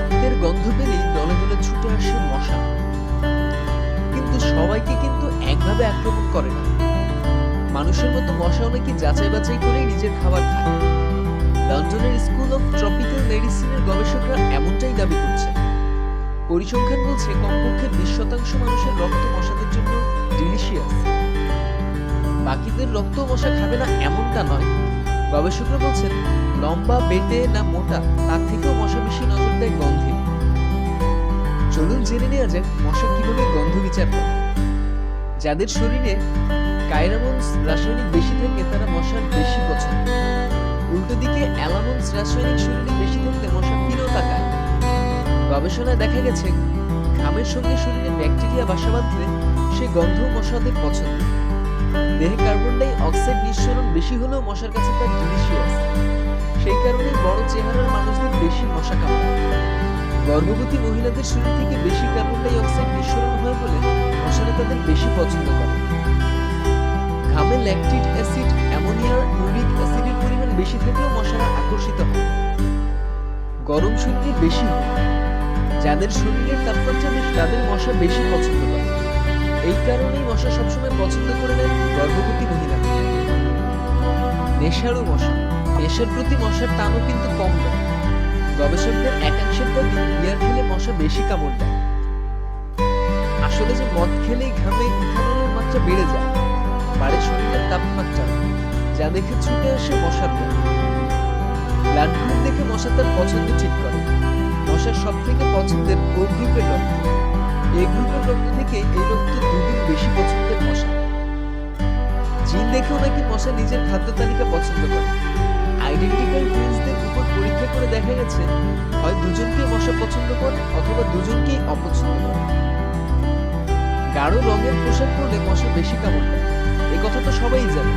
রক্তের গন্ধ পেলেই দলে দলে ছুটে আসে মশা। কিন্তু সবাইকে কিন্তু একভাবে আক্রমণ করে না। মানুষের মতো মশা অনেকে যাচাই বাছাই করেই নিজের খাবার খায়। লন্ডনের স্কুল অফ ট্রপিক্যাল মেডিসিনের গবেষকরা এমনটাই দাবি করছেন। পরিসংখ্যান বলছে কমপক্ষে বিশ শতাংশ মানুষের রক্ত মশাদের জন্য ডিলিশিয়াস বাকিদের রক্ত মশা খাবে না এমনটা নয়। গবেষকরা বলছেন, লম্বা, বেটে না মোটা, তার থেকেও মশা বেশি নজর দেয় গন্ধে। চলুন জেনে নেওয়া যাক মশা কীভাবে গন্ধ বিচার করে। যাদের শরীরে কাইরামনস রাসায়নিক বেশি থাকে, তারা মশার বেশি পছন্দ। উল্টো দিকে, অ্যালামন্স রাসায়নিক শরীরে বেশি থাকলে মশা ফিরেও তাকায় গবেষণায় দেখা গেছে, ঘামের সঙ্গে শরীরে ব্যাকটেরিয়া বাসা বাঁধলে সে গন্ধ মশাদের পছন্দ। দেহে কার্বন অক্সাইড নিঃসরণ বেশি হলেও মশার কাছে তার ডিলিশিয়াস সেই কারণে বড় চেহারার মানুষদের বেশি মশা কামড়ায়। গর্ভবতী মহিলাদের শরীর থেকে বেশি কার্বন ডাই অক্সাইড নিঃসরণ হয় বলে মশারা তাদের বেশি পছন্দ করে। ঘামে ল্যাকটিক অ্যাসিড, অ্যামোনিয়া, ইউরিক অ্যাসিডের পরিমাণ বেশি থাকলেও মশারা আকর্ষিত হয়। গরম শরীরে বেশি হয়। যাদের শরীরের তাপমাত্রা বেশি, তাদের মশা বেশি পছন্দ করে। এই কারণেই মশা সবসময় পছন্দ নেশারও মশা। নেশার প্রতি মশার টানও কিন্তু কম নয় গবেষকদের একাংশের দাবি বিয়ার খেলে মশা বেশি কামড় দেয়। আসলে যে মদ খেলেই ঘামে ইথানলের মাত্রা বেড়ে যায়, বাড়ে শরীরের তাপমাত্রা, যা দেখে ছুটে আসে মশার দল ব্লাড দেখে মশা তার পছন্দ ঠিক করে। মশার সব থেকে পছন্দের ও গ্রুপের রক্ত। এই গ্রুপের রক্ত থেকে এই রক্ত দুগুণ বেশি পছন্দের মশা। দেখেও নাকি মশা নিজের খাদ্য তালিকা পছন্দ করে। আইডেন্টিক্যাল টুইন্সদের উপর পরীক্ষা করে দেখা গেছে, হয় দুজনকেই মশা পছন্দ করে অথবা দুজনকেই অপছন্দ করে। গাঢ় রঙের পোশাক পরলে মশা বেশি কামড় দেয়। এ কথা তো সবাই জানে,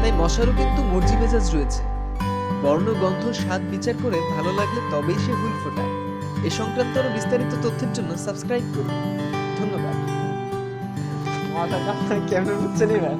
তাই মশারও কিন্তু মর্জি মেজাজ রয়েছে। বর্ণ, গন্ধ, স্বাদ বিচার করে ভালো লাগলে তবেই সে হুল ফোটায়। এ সংক্রান্ত আরও বিস্তারিত তথ্যের জন্য সাবস্ক্রাইব করুন। ধন্যবাদ। কেমন বুঝছেন এবার?